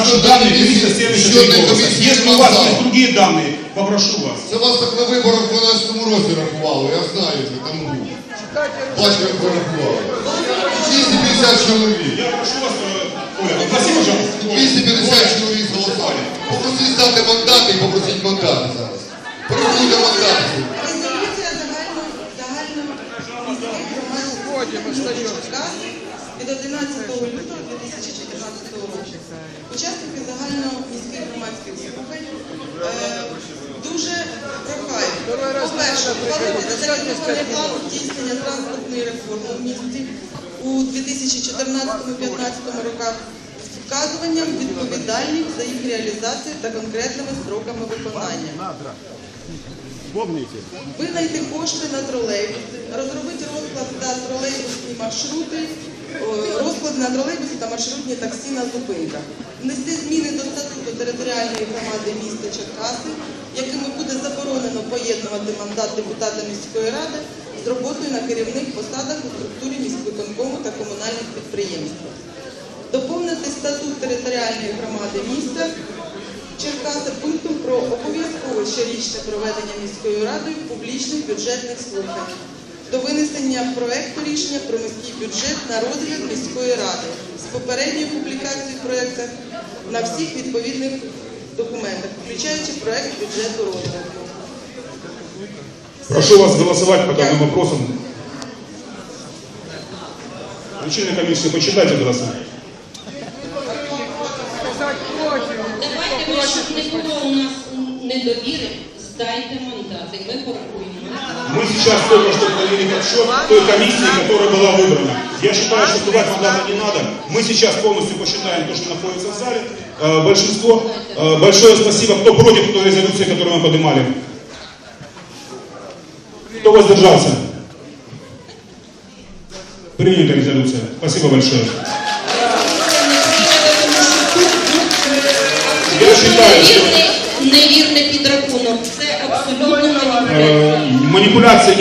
Наши Счетная данные комиссия- 373 счетная голоса. комиссия Если у вас сказала. есть другие данные, попрошу вас. Це вас так на виборах в 12 році рахували, я знаю це, там був. Бачу, як ви рахували. 250 чоловік. Я прошу вас, э, Оля, попроси, пожалуйста. Оля. 250 чоловік голосували. Попросіть здати мандати і попросіть мандати зараз. Порахуйте мандати. Резолюція загально загально міських громадських Черкас від 11 лютого 2014 року. Учасники загальноміських громадських слухань е, дуже прохають. По-перше, ухвалити деталізований план здійснення транспортної реформи в місті у 2014-2015 роках з вказуванням відповідальних за їх реалізацію та конкретними строками виконання. Винайти кошти на тролейбуси, розробити розклад та тролейбусні маршрути, о, розклад на тролейбуси та маршрутні таксі на зупинках, внести зміни до статуту територіальної громади міста Черкаси, якими буде заборонено поєднувати мандат депутата міської ради з роботою на керівних посадах у структурі міськвиконкому та комунальних підприємств. Доповнити статут територіальної громади міста Черкаси пунктом про обов'язкове щорічне проведення міською радою публічних бюджетних слухань до винесення проекту рішення про міський бюджет на розгляд міської ради з попередньою публікацією проекту на всіх відповідних документах, включаючи проект бюджету розвитку. Прошу вас голосовать по данным вопросам. Лечильная комиссия, почитайте голоса. Давайте, щоб не було у нас недовіри, здайте мандати, ми порахуємо. Мы сейчас только что провели подсчет той комиссии, которая была выбрана. Я считаю, что сдавать мандаты не надо. Мы сейчас полностью посчитаем то, что находится в зале. Э, Большинство. Э, Большое спасибо. Кто против той резолюции, которую мы поднимали? Кто воздержался? Принята резолюция. Спасибо большое. Я считаю, что Невірний, невірний підрахунок. Це абсолютно маніпуляція. э, манипуляции